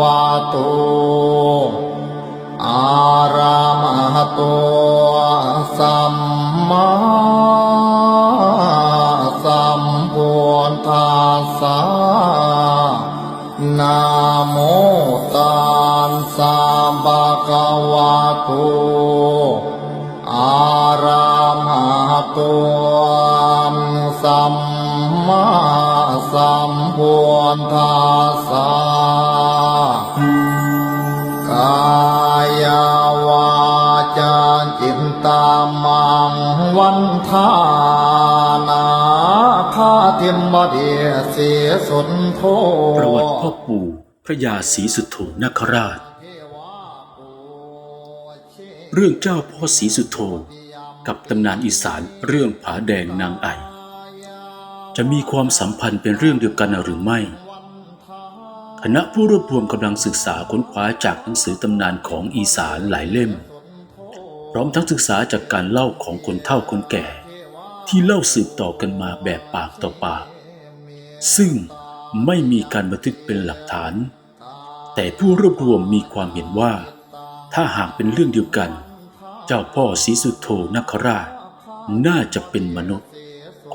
วะโตอะระหะโตสัมมาสัมพุทธัสสะนะโมตัสสะภะคะวะโตอะระหะโตสัมมา สัมพุทธัสสะกายวาจาจิตตามังวันทานาคาเทียมบดีเสียสุนโทประวัติพ่อปู่พระยาศรีสุโธนคราช เรื่องเจ้าพ่อศรีสุโธกับตำนานอีสานเรื่องผาแดงนางไอ จะมีความสัมพันธ์เป็นเรื่องเดียวกันหรือไม่ คณะผู้รวบรวมกำลังศึกษาค้นคว้าจากหนังสือตำนานของอีสานหลายเล่ม พร้อมทั้งศึกษาจากการเล่าของคนเฒ่าคนแก่ ที่เล่าสืบต่อกันมาแบบปากต่อปาก ซึ่งไม่มีการบันทึกเป็นหลักฐาน แต่ผู้รวบรวมมีความเห็นว่า ถ้าหากเป็นเรื่องเดียวกัน เจ้าพ่อศรีสุโธนคราชน่าจะเป็นมนุษย์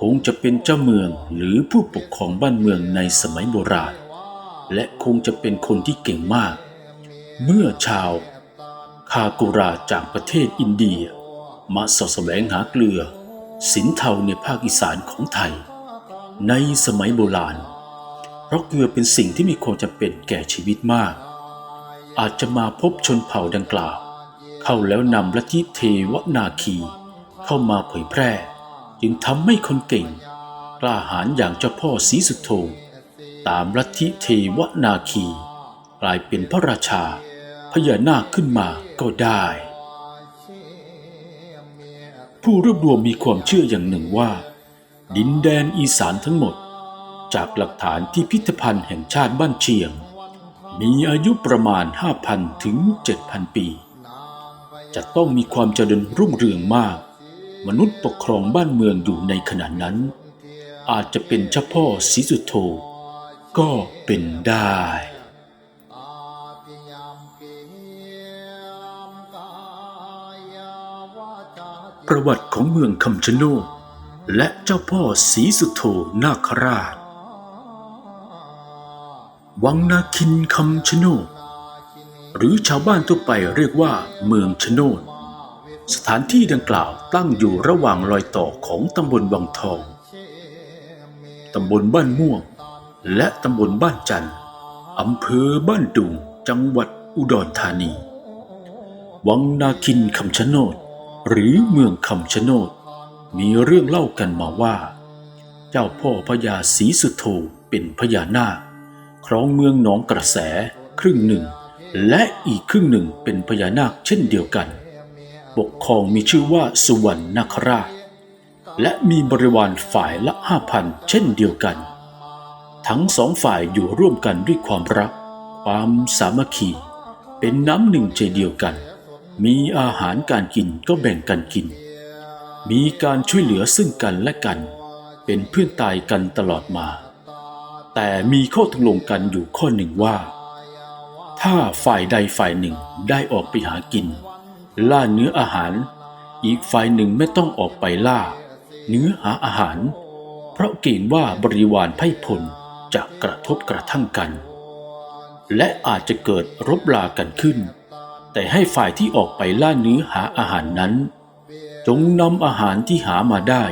คงจะเป็นเจ้าเมืองหรือผู้ปกครองบ้านเมืองในสมัยโบราณ และคงจะเป็นคนที่เก่งมาก เมื่อชาว คากุราจากประเทศอินเดีย มาสาะแสวงหาเกลือ สินเทาในภาคอีสานของไทย ในสมัยโบราณ เพราะเกลือเป็นสิ่งที่มีความจำเป็นแก่ชีวิตมาก อาจจะมาพบชนเผ่าดังกล่าว เข้าแล้วนำลัทธิเทวนาคี เข้ามาเผยแพร่ จึงทำให้คนเก่ง กล้าหาญอย่างเจ้าพ่อศรีสุโธตามลัทธิเทวนาคี กลายเป็นพระราชาพญานาคขึ้นมาก็ได้ ผู้รวบรวมมีความเชื่ออย่างหนึ่งว่า ดินแดนอีสานทั้งหมด จากหลักฐานที่พิพิธภัณฑ์แห่งชาติบ้านเชียง มีอายุประมาณ 5,000 ถึง 7,000 ปี จะต้องมีความเจริญรุ่งเรืองมาก มนุษย์ปกครองบ้านเมืองอยู่ในขณะนั้น อาจจะเป็นเฉพาะศรีสุโธก็เป็นได้ประวัติของเมืองคำชะโนดและเจ้าพ่อศรีสุโธนาคราช วังนาคินคำชะโนดหรือชาวบ้านทั่วไปเรียกว่าเมืองชะโนด สถานที่ดังกล่าวตั้งอยู่ระหว่างรอยต่อของตำบลวังทอง ตำบลบ้านม่วง และตำบลบ้านจันทร์อำเภอบ้านดุงจังหวัดอุดรธานี วังนาคินคำชะโนด หรือเมืองคำชะโนด มีเรื่องเล่ากันมาว่า เจ้าพ่อพญาศรีสุโธเป็นพญานาคครองเมืองหนองกระแสครึ่งหนึ่ง และอีกครึ่งหนึ่งเป็นพญานาคเช่นเดียวกัน ปกครองมีชื่อว่าสุวรรณนคราช และมีบริวารฝ่ายละห้าพันเช่นเดียวกัน ทั้งสองฝ่ายอยู่ร่วมกันด้วยความรัก ความสามัคคี เป็นน้ำหนึ่งใจเดียวกัน มีอาหารการกินก็แบ่งกันกิน มีการช่วยเหลือซึ่งกันและกัน เป็นเพื่อนตายกันตลอดมา แต่มีข้อตกลงกันอยู่ข้อหนึ่งว่า ถ้าฝ่ายใดฝ่ายหนึ่งได้ออกไปหากิน ล่าเนื้ออาหาร อีกฝ่ายหนึ่งไม่ต้องออกไปล่า เนื้อหาอาหาร เพราะเกรงว่าบริวารไพ่พลจะกระทบกระทั่งกัน และอาจจะเกิดรบลากันขึ้น แต่ให้ฝ่ายที่ออกไปล่าเนื้อหาอาหารนั้น จงนำอาหารที่หามาได้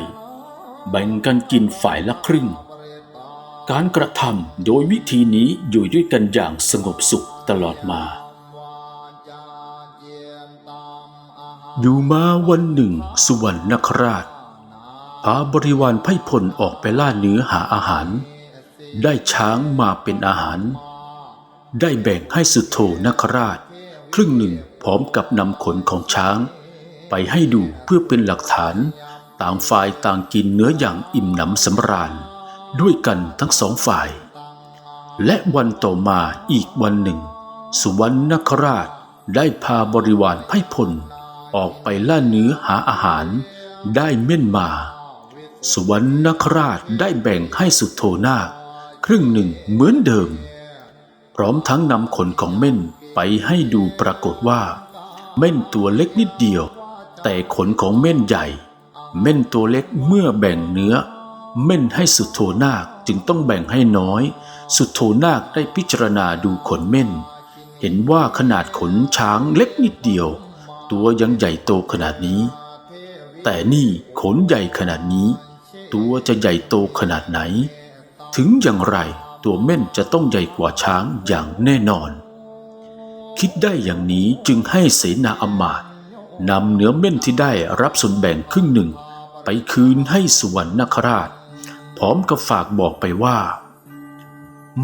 แบ่งกันกินฝ่ายละครึ่ง การกระทำโดยวิธีนี้อยู่ด้วยกันอย่างสงบสุขตลอดมา อยู่มาวันหนึ่ง สุวรรณนคราชพาบริวารไพ่พลออกไปล่าเนื้อหาอาหาร ได้ช้างมาเป็นอาหาร ได้แบ่งให้สุโธนคราช ครึ่งหนึ่งพร้อมกับนำขนของช้าง ไปให้ดูเพื่อเป็นหลักฐาน ต่างฝ่ายต่างกินเนื้ออย่างอิ่มหนำสำราญ ด้วยกันทั้งสองฝ่าย และวันต่อมาอีกวันหนึ่ง สุวรรณคราชได้พาบริวารไพ่พล ออกไปล่าเนื้อหาอาหารได้เม่นมา สวรรณคราชได้แบ่งให้สุโธนาคครึ่งหนึ่งเหมือนเดิม พร้อมทั้งนำขนของเม่นไปให้ดูปรากฏว่า เม่นตัวเล็กนิดเดียว แต่ขนของเม่นใหญ่ เม่นตัวเล็กเมื่อแบ่งเนื้อ เม่นให้สุโธนาคจึงต้องแบ่งให้น้อย สุโธนาคได้พิจารณาดูขนเม่น เห็นว่าขนาดขนช้างเล็กนิดเดียว ตัวยังใหญ่โตขนาดนี้ แต่นี่ขนใหญ่ขนาดนี้ ตัวจะใหญ่โตขนาดไหน ถึงอย่างไรตัวเม่นจะต้องใหญ่กว่าช้างอย่างแน่นอน คิดได้อย่างนี้จึงให้เสนาอำมาตย์นำเนื้อเม่นที่ได้รับส่วนแบ่งครึ่งหนึ่ง ไปคืนให้สุวรรณคราช พร้อมกับฝากบอกไปว่า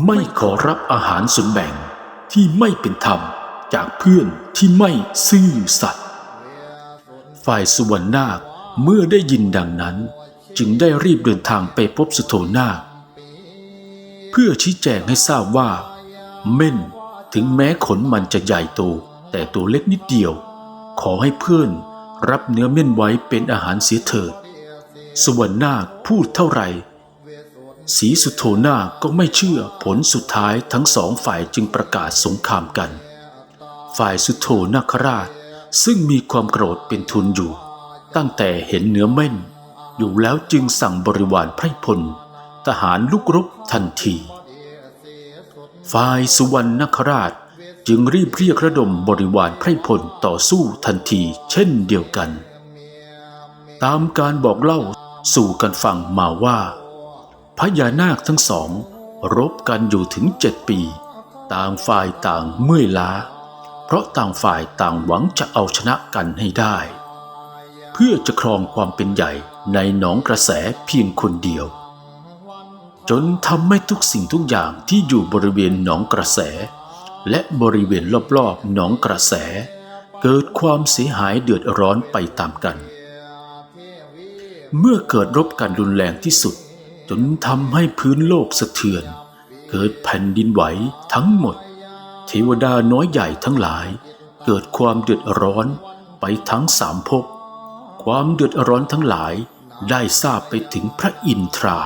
ไม่ขอรับอาหารส่วนแบ่งที่ไม่เป็นธรรม จากเพื่อนที่ไม่ซื่อสัตย์ฝ่ายสุวรรณนาคเมื่อได้ยินดังนั้น จึงได้รีบเดินทางไปพบสุโธนาค เพื่อชี้แจงให้ทราบว่า เม่นถึงแม้ขนมันจะใหญ่โตแต่ตัวเล็กนิดเดียว ขอให้เพื่อนรับเนื้อเม่นไว้เป็นอาหารเสียเถิดสวรรณนาคพูดเท่าไหร่ศรีสุโธนาก็ไม่เชื่อผลสุดท้ายทั้งสองฝ่ายจึงประกาศสงครามกัน ฝ่ายสุโธนาคราช ซึ่งมีความโกรธเป็นทุนอยู่ ตั้งแต่เห็นเนื้อเม่น อยู่แล้วจึงสั่งบริวารไพรพล ทหารลุกรบทันที ฝ่ายสุวรรณนคราชจึงรีบเรียกระดมบริวารไพรพลต่อสู้ทันทีเช่นเดียวกัน ตามการบอกเล่าสู่กันฟังมาว่าพญานาคทั้งสอง รบกันอยู่ถึงเจ็ดปี ต่างฝ่ายต่างเมื่อยล้า เพราะต่างฝ่ายต่างหวังจะเอาชนะกันให้ได้ เพื่อจะครองความเป็นใหญ่ในหนองกระแสเพียงคนเดียว จนทำให้ทุกสิ่งทุกอย่างที่อยู่บริเวณหนองกระแส และบริเวณรอบๆหนองกระแส เกิดความเสียหายเดือดร้อนไปตามกัน เมื่อเกิดรบกันรุนแรงที่สุด จนทำให้พื้นโลกสะเทือน เกิดแผ่นดินไหวทั้งหมด เทวดาน้อยใหญ่ทั้งหลาย เกิดความเดือดร้อนไปทั้งสามภพความเดือดร้อนทั้งหลายได้ทราบไปถึงพระอินทรา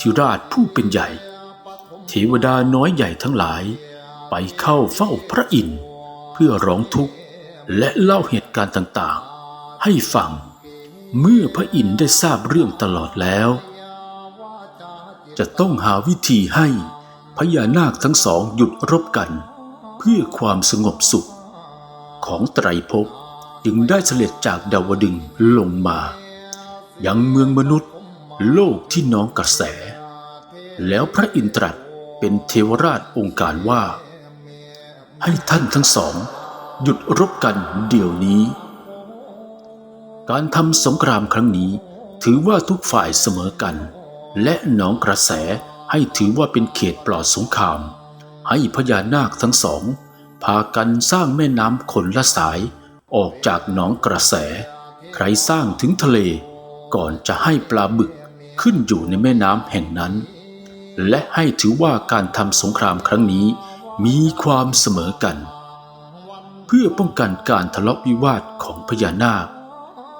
ธิราชผู้เป็นใหญ่ เทวดาน้อยใหญ่ทั้งหลาย ไปเข้าเฝ้าพระอินทร์เพื่อร้องทุกข์และเล่าเหตุการณ์ต่างๆ ให้ฟัง เมื่อพระอินทร์ได้ทราบเรื่องตลอดแล้ว จะต้องหาวิธีให้พญานาคทั้งสองหยุดรบกัน พื่อความสงบสุข ของไตรภพจึงได้เสด็จจากดาวดึงลงมา ยังเมืองมนุษย์ โลกที่น้องกระแส แล้วพระอินทร์ตเป็นเทวราชองค์การว่า ให้ท่านทั้งสอง หยุดรบกันเดี๋ยวนี้ การทำสงครามครั้งนี้ถือว่าทุกฝ่ายเสมอกัน และหนองกระแสให้ถือว่าเป็นเขตปลอดสงคราม ให้พญานาคทั้งสอง พากันสร้างแม่น้ำขนละสาย ออกจากหนองกระแส ใครสร้างถึงทะเล ก่อนจะให้ปลาบึกขึ้นอยู่ในแม่น้ำแห่งนั้น และให้ถือว่าการทำสงครามครั้งนี้มีความเสมอกัน เพื่อป้องกันการทะเลาะวิวาทของพญานาค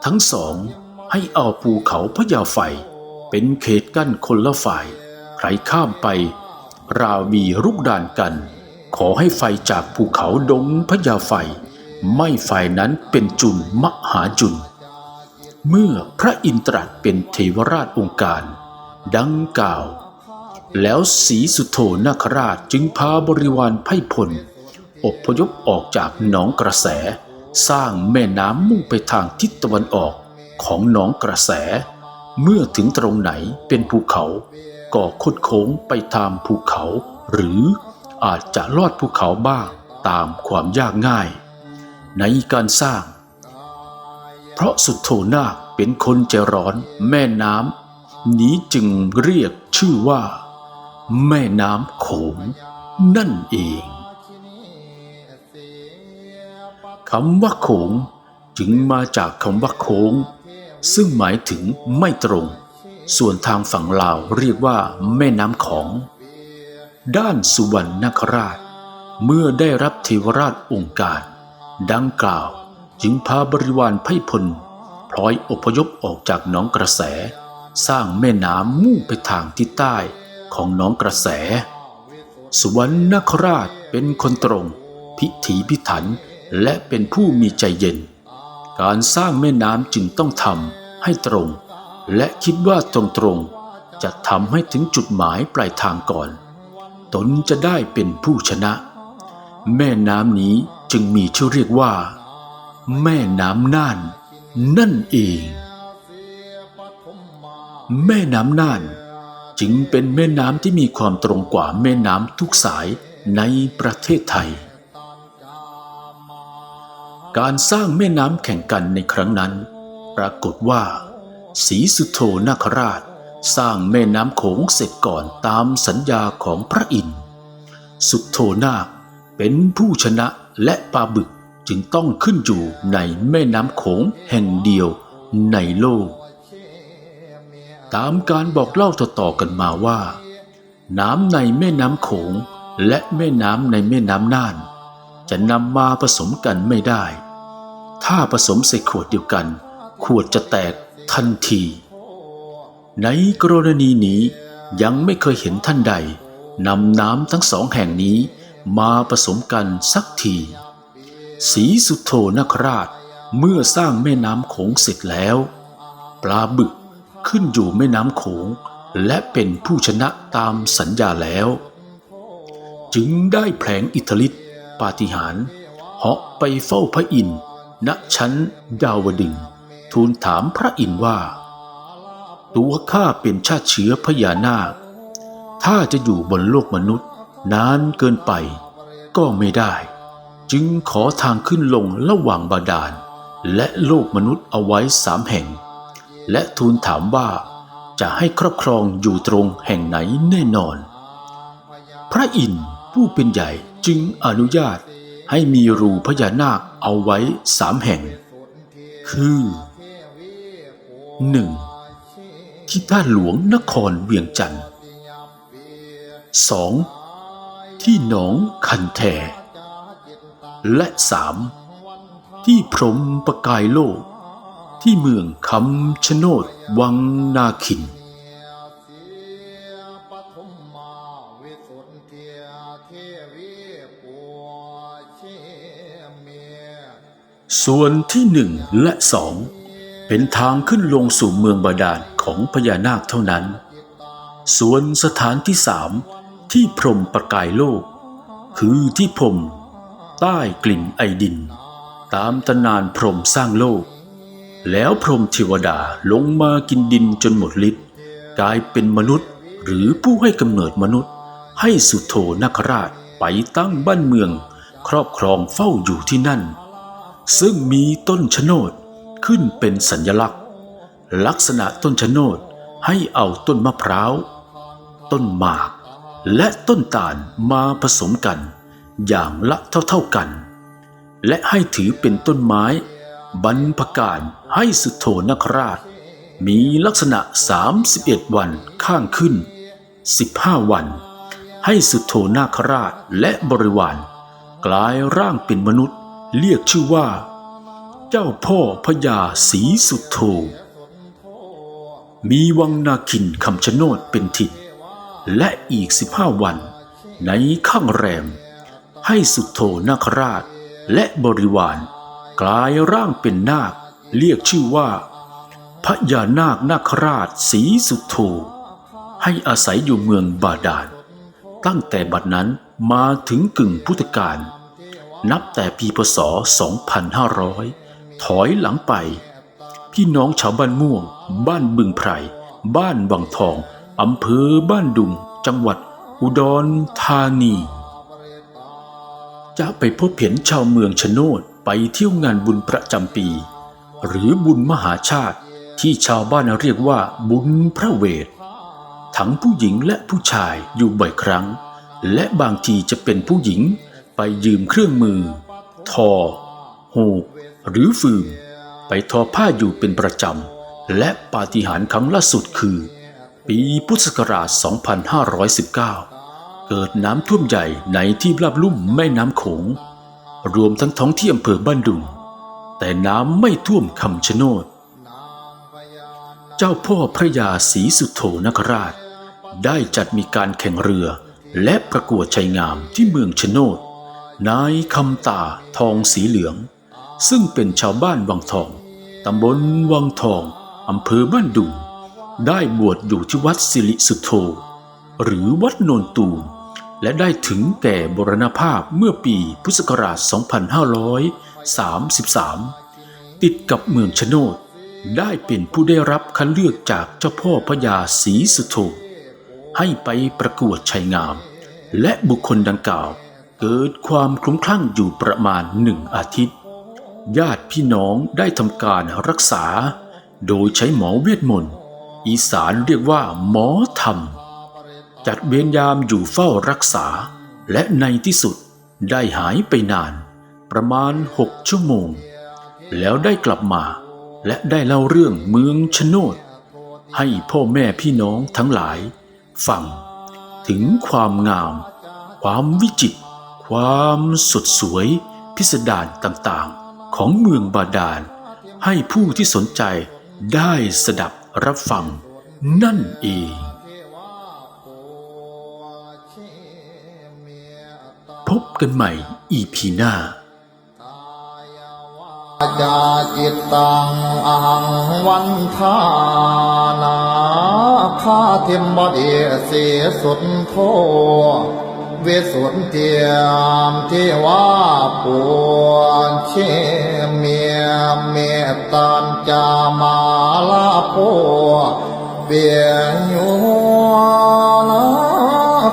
ทั้งสองให้เอาภูเขาพญาไฟเป็นเขตกั้นคนละฝ่าย ใครข้ามไป ราวมีรุกดานกัน ขอให้ไฟจากภูเขาดงพญาไฟ ไม่ฝ่ายนั้นเป็นจุนมหาจุน เมื่อพระอินทร์ตรัสเป็นเทวราชองค์การ ดังกล่าว แล้วศรีสุโธนาคราชจึงพาบริวารไพ่พลอบพยพออกจากหนองกระแส สร้างแม่น้ำมุ่งไปทางทิศตะวันออกของหนองกระแส เมื่อถึงตรงไหนเป็นภูเขา ก็คดโค้งไปตามภูเขา หรืออาจจะลอดภูเขาบ้างตามความยากง่าย ในการสร้าง เพราะสุดโทนาคเป็นคนใจร้อนแม่น้ำนี้จึงเรียกชื่อว่า แม่น้ำโขงนั่นเองคำว่าโขงจึงมาจากคำว่าโค้ง ซึ่งหมายถึงไม่ตรง ส่วนทางฝั่งลาวเรียกว่าแม่น้ำของ ด้านสุวรรณคราช เมื่อได้รับเทวราชองค์การ ดังกล่าวจึงพาบริวารไพ่พลพลอยอพยพออกจากหนองกระแส สร้างแม่น้ำมุ่งไปทางทิศใต้ของหนองกระแส สุวรรณคราชเป็นคนตรง พิถีพิถันและเป็นผู้มีใจเย็น การสร้างแม่น้ำจึงต้องทำให้ตรง และคิดว่าตรงๆจะทำให้ถึงจุดหมายปลายทางก่อน ตนจะได้เป็นผู้ชนะ แม่น้ำนี้จึงมีชื่อเรียกว่า แม่น้ำน่าน นั่นเอง แม่น้ำน่าน จึงเป็นแม่น้ำที่มีความตรงกว่าแม่น้ำทุกสายในประเทศไทย การสร้างแม่น้ำแข่งกันในครั้งนั้น ปรากฏว่า ศรีสุโธนาคราช สร้างแม่น้ำโขงเสร็จก่อนตามสัญญาของพระอินทร์สุโธนาคเป็นผู้ชนะและปลาบึกจึงต้องขึ้นอยู่ในแม่น้ำโขงแห่งเดียวในโลก ตามการบอกเล่าต่อๆกันมาว่า น้ำในแม่น้ำโขงและแม่น้ำในแม่น้ำน่าน จะนำมาผสมกันไม่ได้ ถ้าผสมใส่ขวดเดียวกัน ขวดจะแตก ทันที ในกรณีนี้ยังไม่เคยเห็นท่านใดนำน้ำทั้งสองแห่งนี้มาผสมกันสักทีศรีสุโธนคราชเมื่อสร้างแม่น้ำโขงเสร็จแล้ว ปลาบึกขึ้นอยู่แม่น้ำโขงและเป็นผู้ชนะตามสัญญาแล้ว จึงได้แผลงอิทธิฤทธิปาฏิหาริย์เหาะไปเฝ้าพระอินทร์ณชั้นดาวดึงส์ ทูลถามพระอินทร์ว่า ตัวข้าเป็นชาติเชื้อพญานาค ถ้าจะอยู่บนโลกมนุษย์นานเกินไปก็ไม่ได้ จึงขอทางขึ้นลงระหว่างบาดาล และโลกมนุษย์เอาไว้สามแห่ง และทูลถามว่าจะให้ครอบครองอยู่ตรงแห่งไหนแน่นอน พระอินทร์ผู้เป็นใหญ่จึงอนุญาตให้มีรูพญานาคเอาไว้สามแห่ง คือ 1. ที่ท่าหลวงนครเวียงจันทร์ 2. ที่หนองคันแท และ 3. ที่พรหมประกายโลก ที่เมืองคำชะโนดวังนาคินส่วนที่หนึ่งและสอง เป็นทางขึ้นลงสู่เมืองบาดาลของพญานาคเท่านั้น ส่วนสถานที่สามที่พรมประกายโลก คือที่พรมใต้กลิ่นไอดิน ตามตำนานพรมสร้างโลก แล้วพรมเทวดาลงมากินดินจนหมดฤทธิ์กลายเป็นมนุษย์หรือผู้ให้กำเนิดมนุษย์ ให้สุโธนคราชไปตั้งบ้านเมือง ครอบครองเฝ้าอยู่ที่นั่น ซึ่งมีต้นชนด ขึ้นเป็นสัญลักษณ์ ลักษณะต้นชะโนดให้เอาต้นมะพร้าว ต้นหมาก และต้นตาลมาผสมกัน อย่างละเท่าๆกัน และให้ถือเป็นต้นไม้บรรพการให้สุโธนคราช มีลักษณะ 31 วันข้างขึ้น 15 วัน ให้สุโธนาคราชและบริวาร กลายร่างเป็นมนุษย์ เรียกชื่อว่า เจ้าพ่อพญาศรีสุโธ มีวังนาคินคำชะโนดเป็นถิ่น และอีก15วัน ในข้างแรม ให้สุโธนาคราชและบริวาร กลายร่างเป็นนาค เรียกชื่อว่าพญานาคนาคราชศรีสุโธให้อาศัยอยู่เมืองบาดาล ตั้งแต่บัดนั้นมาถึงกึ่งพุทธกาลนับแต่ปีพศ 2500 ถอยหลังไป พี่น้องชาวบ้านม่วง บ้านบึงไพร บ้านวังทองอำเภอบ้านดุง จังหวัด อุดรธานี จะไปพบเห็นชาวเมืองชะโนดไปเที่ยวงานบุญประจำปี หรือบุญมหาชาติที่ชาวบ้านเรียกว่าบุญพระเวท ทั้งผู้หญิงและผู้ชายอยู่บ่อยครั้ง และบางทีจะเป็นผู้หญิงไปยืมเครื่องมือ ทอ หูก หรือฟืมไปทอผ้าอยู่เป็นประจำ และปาฏิหาริย์ครั้งล่าสุดคือ ปีพุทธศักราช 2519 เกิดน้ำท่วมใหญ่ในที่ราบลุ่มแม่น้ำโขง รวมทั้งท้องที่อำเภอบ้านดุง แต่น้ำไม่ท่วมคำชะโนด เจ้าพ่อพระยาศรีสุโธนคราช ได้จัดมีการแข่งเรือและประกวดชัยงามที่เมืองชะโนดนายคำตาทองสีเหลือง ซึ่งเป็นชาวบ้านวังทอง ตำบลวังทอง อำเภอบ้านดุง ได้บวชอยู่ที่วัดสิริสุโธ หรือวัดโนนตูม และได้ถึงแก่บรณภาพเมื่อปีพุทธศักราช 2533 ติดกับเมืองชะโนด ได้เป็นผู้ได้รับคัดเลือกจากเจ้าพ่อพระยาศรีสุโธ ให้ไปประกวดชัยงาม และบุคคลดังกล่าว เกิดความคลุ้มคลั่งอยู่ประมาณหนึ่งอาทิตย์ ญาติพี่น้องได้ทำการรักษา โดยใช้หมอเวทมนต์ อีสานเรียกว่าหมอธรรม จัดเวรยามอยู่เฝ้ารักษา และในที่สุดได้หายไปนาน ประมาณหกชั่วโมง แล้วได้กลับมา และได้เล่าเรื่องเมืองชะโนด ให้พ่อแม่พี่น้องทั้งหลายฟังถึงความงาม ความวิจิตรความสดสวยพิสดารต่างๆ ของเมืองบาดาล ให้ผู้ที่สนใจได้สดับรับฟังนั่นเองพบกันใหม่อีพีหน้าจาจิตตังอังวันทานาคาเทมบดีเสียสุดโท วสุนเทียมที่ว่าปวนเชเมียเมตตันจามาลาโพเบียยูนา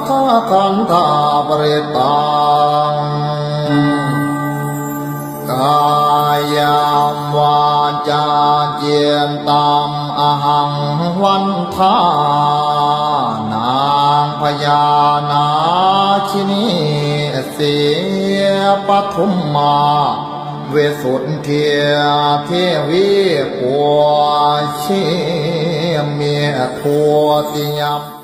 คาคันธาปริตังกายามวาจาเจียมตามอหังวันทาน พญานาชินีเสียปทุมมาเวสุนเทียเทวีปัวเชเมียทัวติยม